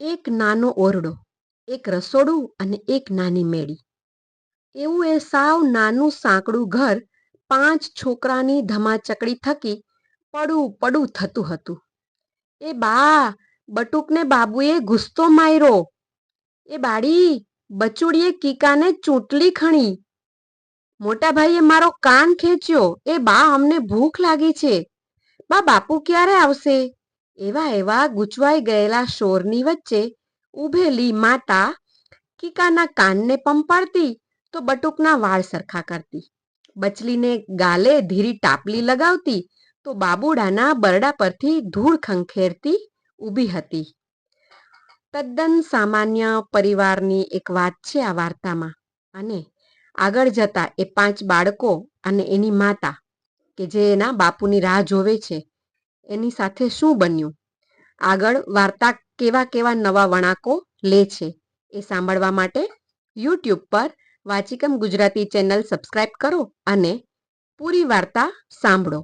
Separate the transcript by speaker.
Speaker 1: એક નાનો ઓરડો, એક રસોડું અને એક નાની મેળી. એવું એ સાવ નાનું સાંકડું ઘર પાંચ છોકરાની ધમાચકડી થકી પડું પડું થતું હતું. એ બા, બટુકને બાબુએ ગુસ્સો માર્યો. એ બાળી બચુડીએ કીકાને ચૂંટલી ખણી. મોટા ભાઈએ મારો કાન ખેંચ્યો. એ બા, અમને ભૂખ લાગી છે. બા, બાપુ ક્યારે આવશે? એવા એવા ગૂંચવાઈ ગયેલા શોરની વચ્ચે ઊભેલી માતા કીકાના કાનને પંપાડતી તો બટુકના વાળ સરખા કરતી. બચલીને ગાલે ધીરી ટાપલી લગાવતી તો બાબુડાના બરડા પરથી ધૂળ ખંખેરતી ઊભી હતી. તદ્દન સામાન્ય પરિવારની એક વાત છે આ વાર્તામાં. અને આગળ જતા એ પાંચ બાળકો અને એની માતા કે જે એના બાપુની રાહ જોવે છે એની સાથે શું બન્યું? આગળ વાર્તા કેવા કેવા નવા વણાકો લે છે એ સાંભળવા માટે યુટ્યુબ પર વાચિકમ ગુજરાતી ચેનલ સબસ્ક્રાઇબ કરો અને પૂરી વાર્તા સાંભળો.